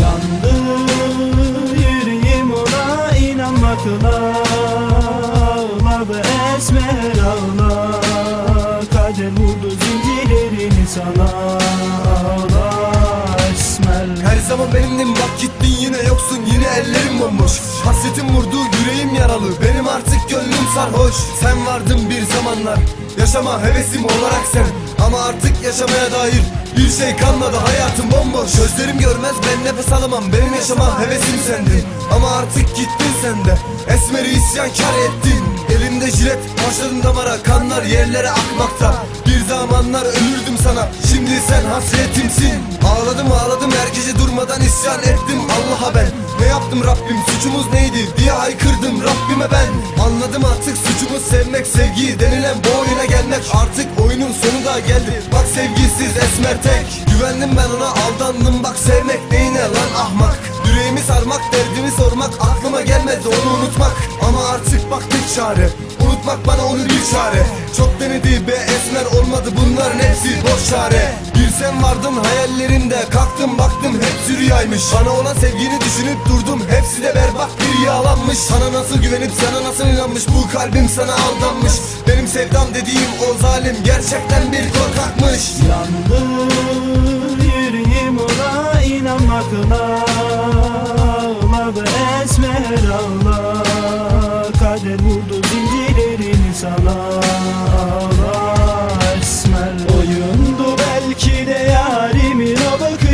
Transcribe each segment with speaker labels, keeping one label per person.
Speaker 1: Yandı yüreğim ona inanmakla
Speaker 2: zaman benimdim bak gittin yine yoksun yine ellerim bomboş. Hasretim vurdu yüreğim yaralı benim artık gönlüm sarhoş. Sen vardın bir zamanlar yaşama hevesim olarak sen. Ama artık yaşamaya dair bir şey kalmadı hayatım bomboş. Gözlerim görmez ben nefes alamam benim yaşama hevesim sendin Ama artık gittin sen de esmeri isyankar ettin. Elimde jilet başladın damara kanlar yerlere akmakta Bir zamanlar ölürdüm sana. Şimdi sen hasretimsin. Ağladım ağladım. Her gece durmadan isyan ettim. Allah'a ben. Ne yaptım Rabbim? Suçumuz neydi? Diye haykırdım. Rabbime ben. Anladım artık suçumuz sevmek sevgi denilen bu oyuna gelmek. Artık oyunun sonu da geldi Bak sevgisiz esmer tek. Güvendim ben ona aldandım. Bak sevmek neyine lan ahmak? Yüreğimi sarmak derdimi sormak aklıma gelmedi onu unutmak. Ama artık bak tek çare. Unutmak bana onu bir çare. Çok olmadı bunların hepsi boş çare. Bir sen vardın hayallerimde. Kalktım baktım hepsi rüyaymış Bana olan sevgini düşünüp durdum. Hepsi de berbat bir yalanmış Sana nasıl güvenip sana nasıl inanmış? Bu kalbim sana aldanmış. Benim sevdam dediğim o zalim Gerçekten bir korkakmış.
Speaker 1: Yandı yüreğim ona inanmakla Ağladı esmer ağla Kader vurdu zincirlerini sana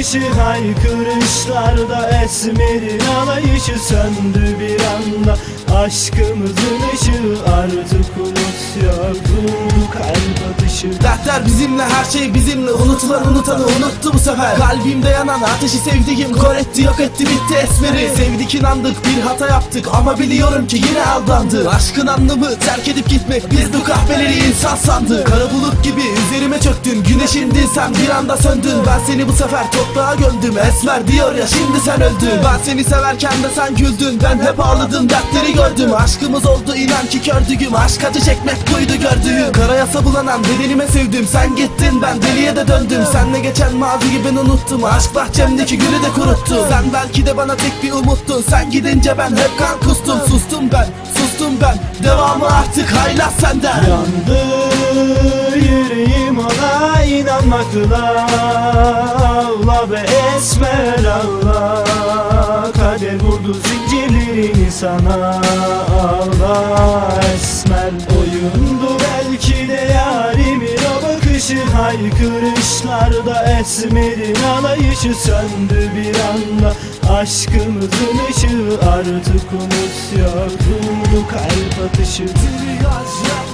Speaker 1: bakışı Haykırışlarda esmerin alayışı söndü bir anda. Aşkımızın ışığı artık umut yoktu kalp atışı.
Speaker 3: Dertler bizimle her şey bizimle. Unutulan unutanı bu sefer. Kalbimde yanan ateşi sevdiğim Kor etti yok etti bitti esmeri. Sevdik inandık bir hata yaptık Ama biliyorum ki yine aldandı. Aşkın anlamı terk edip gitmek Biz bu kahveleri insan sandık. Kara bulut gibi üzerime çöktün Güneşimdin sen bir anda söndün. Ben seni bu sefer toprağa gömdüm Esmer diyor ya şimdi sen öldün. Ben seni severken de sen güldün Ben hep ağladım dertleri gördüm. Aşkımız oldu inan ki kördüğüm Aşk acı çekmek buydu gördüğüm. Karayasa bulanan bedenime sevdim Sen gittin ben deliye de döndüm. Senle geçen maziyi ben unuttum Aşk bahçemdeki gülü de kuruttum. Sen belki de bana tek bir umuttun. Sen gidince ben hep kan kustum. Sustum ben, sustum ben. Devamı artık haylaz senden.
Speaker 1: Yandı yüreğim ona inanmakla. Ağla ve esmer ağla Kader vurdu zincirlerini sana bakışı Haykırışlarda esmerin alayışı söndü bir anda. Aşkımızın ışığı artık umut yoktu kalp atışı
Speaker 3: Yaz yaz